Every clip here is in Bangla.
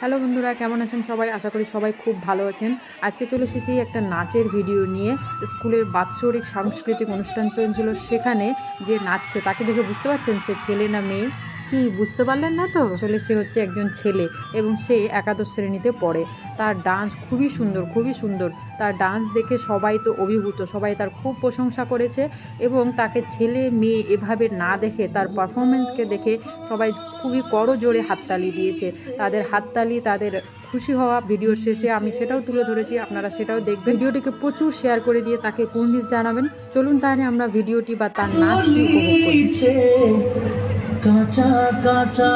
হ্যালো বন্ধুরা, কেমন আছেন সবাই? আশা করি সবাই খুব ভালো আছেন। আজকে চলে এসেছি একটা নাচের ভিডিও নিয়ে। স্কুলের বাৎসরিক সাংস্কৃতিক অনুষ্ঠান চলছিল সেখানে যে নাচছে, তাকে দেখে বুঝতে পারছেন সে ছেলে না মেয়ে? কি বুঝতে পারলেন না তো? আসলে সে হচ্ছে একজন ছেলে এবং সে একাদশ শ্রেণীতে পড়ে। তার ডান্স খুবই সুন্দর খুবই সুন্দর। তার ডান্স দেখে সবাই তো অভিভূত সবাই তার খুব প্রশংসা করেছে এবং তাকে ছেলে মেয়ে এভাবে না দেখে তার পারফরমেন্সকে দেখে সবাই খুবই করজোড়ে হাততালি দিয়েছে। তাদের হাততালি তাদের খুশি হওয়া ভিডিওর শেষে আমি সেটাও তুলে ধরেছি আপনারা সেটাও দেখবেন। ভিডিওটিকে প্রচুর শেয়ার করে দিয়ে তাকে কুর্নিশ জানাবেন। চলুন তাহলে আমরা ভিডিওটি বা তার নাচটি উপভোগ করি। কাঁচা কাঁচা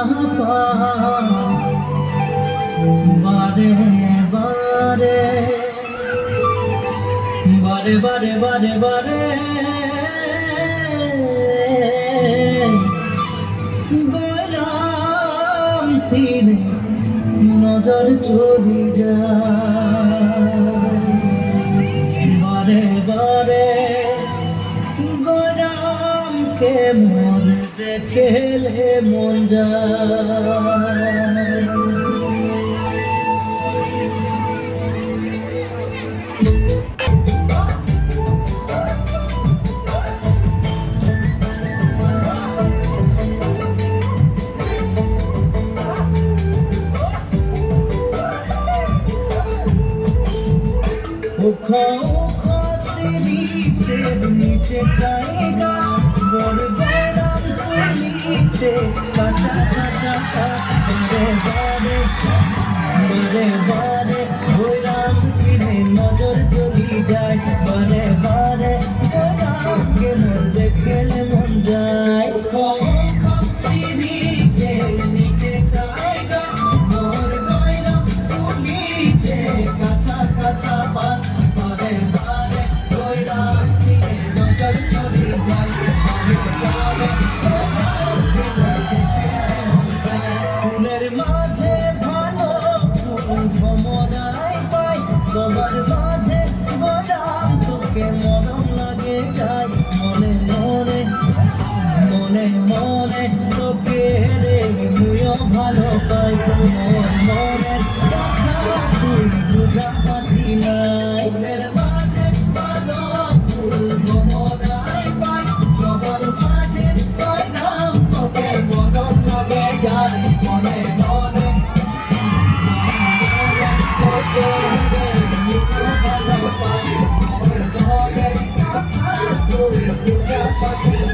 বারে বারে। বারে বারে বারে বারে। গরম দিনে নজর চলি যায়। বারে বারে গরমকে মোর দেখেলে মন উখো সিঁড়ি সে নিচে জায়গা বড় নিচে কাঁচা কাঁচা বারে বারে মরম লাগে যাই মনে মনে মনে মনে, তোকে রে ভালো পাই। মন তুই বুঝা পাচ্ছি নাই। মাঝে ভালো লাগে মনে মনে পানি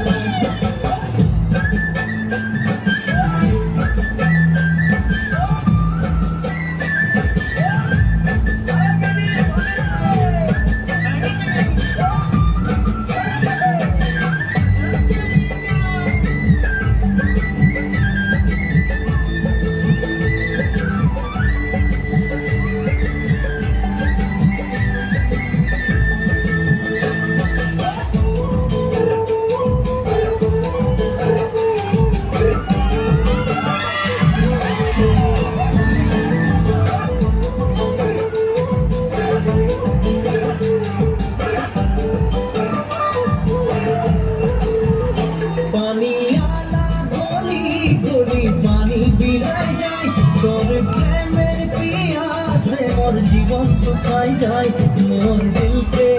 শুকাই যায় মোর দিলকে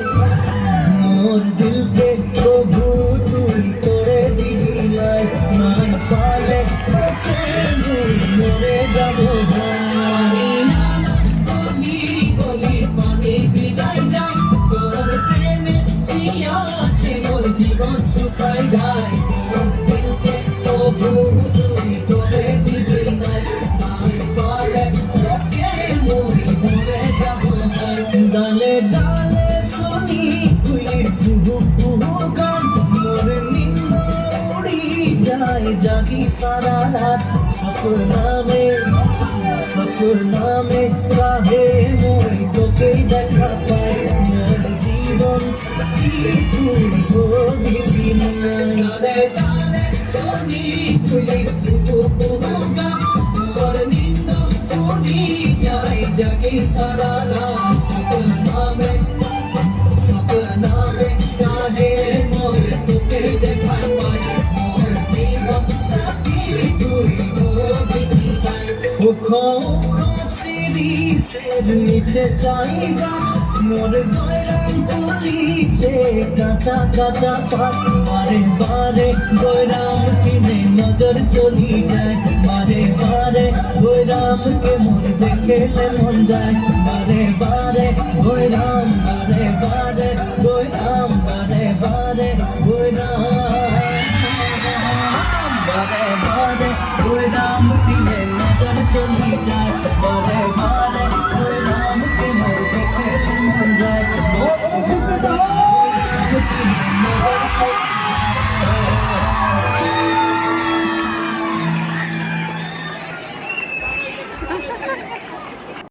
মোর দিলকে প্রভু তুই করে দিবি লাই নাই পালে তোকে তুই জাগি সারা রাত। সপনা মে সপনা মে কাহে মই তোকে দেখা পাই মোর জীবন। সাথী তুই ভোগিবি না ডালে ডালে শুনি তুই উখো সিরিসের নিচে চাই গাছ মোর গয়রাম তুলিছে কাঁচা কাঁচা পাত নজর চলি যায়, বারে বারে গয়রাম কে মন দেখলে মন যায়। বারে বারে গয়রাম বারে বারে গয়রাম বারে বারে গয়রাম